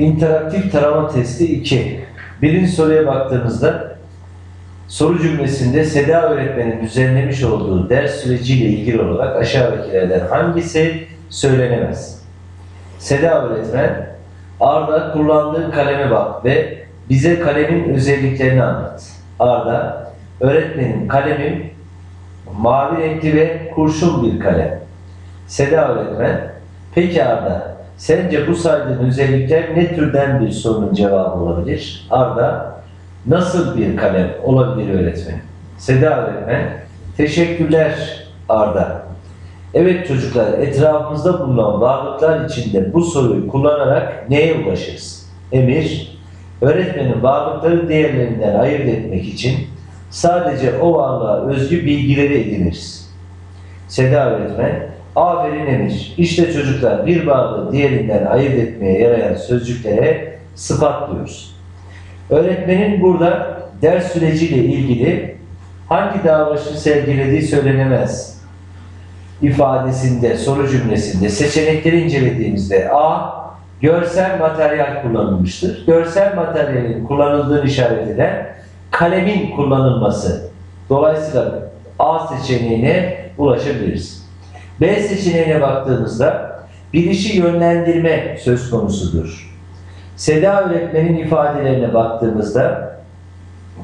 İnteraktif tarama testi 2. Birinci soruya baktığımızda soru cümlesinde Seda öğretmenin düzenlemiş olduğu ders süreciyle ilgili olarak aşağıdakilerden hangisi söylenemez? Seda öğretmen Arda kullandığı kaleme bak ve bize kalemin özelliklerini anlat. Arda öğretmenim kalemim mavi renkli ve kurşun bir kalem. Seda öğretmen peki Arda sence bu saydığın özellikler ne türden bir sorunun cevabı olabilir? Arda nasıl bir kalem olabilir öğretmenim? Seda öğretmen teşekkürler Arda. Evet çocuklar, etrafımızda bulunan varlıklar içinde bu soruyu kullanarak neye ulaşırız? Emir, öğretmenin varlıkları diğerlerinden ayırt etmek için sadece o varlığa özgü bilgileri ediniriz. Seda öğretmen, aferin Emir. İşte çocuklar bir varlığı diğerinden ayırt etmeye yarayan sözcüklere sıfat diyoruz. Öğretmenin burada ders süreciyle ilgili hangi davranışı sergilediği söylenemez ifadesinde, soru cümlesinde seçenekleri incelediğimizde A. Görsel materyal kullanılmıştır. Görsel materyalin kullanıldığını işaret eden kalemin kullanılması. Dolayısıyla A seçeneğine ulaşabiliriz. B seçeneğine baktığımızda bilişi yönlendirme söz konusudur. Seda öğretmenin ifadelerine baktığımızda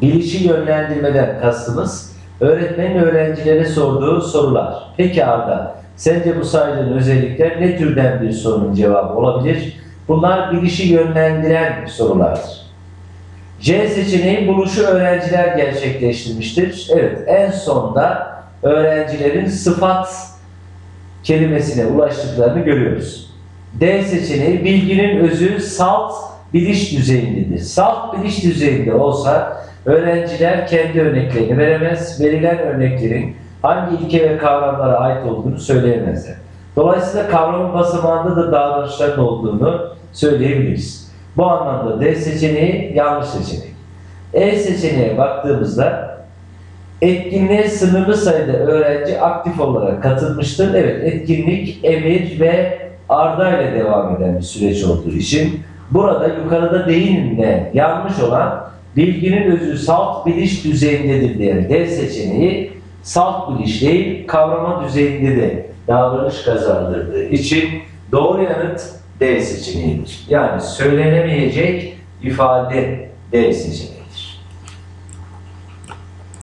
bilişi yönlendirmeden kastımız öğretmenin öğrencilere sorduğu sorular. Peki Arda, sence bu saydığın özellikler ne türden bir sorunun cevabı olabilir? Bunlar bilişi yönlendiren sorulardır. C seçeneği buluşu öğrenciler gerçekleştirmiştir. Evet, en sonda öğrencilerin sıfat kelimesine ulaştıklarını görüyoruz. D seçeneği bilginin özü salt biliş düzeyindedir. Salt biliş düzeyinde olsa öğrenciler kendi örneklerini veremez, verilen örneklerin hangi ilke ve kavramlara ait olduğunu söyleyemezler. Dolayısıyla kavramın basamağında da davranışların olduğunu söyleyebiliriz. Bu anlamda D seçeneği yanlış seçenek. E seçeneğe baktığımızda etkinliğe sınırlı sayıda öğrenci aktif olarak katılmıştır. Evet, etkinlik Emir ve Arda ile devam eden bir süreç olduğu için burada yukarıda değinimle yanlış olan bilginin özü salt biliş düzeyindedir diyen D seçeneği salt biliş değil kavrama düzeyinde de davranış kazandırdığı için doğru yanıt D seçeneğidir. Yani söylenemeyecek ifade D seçeneği.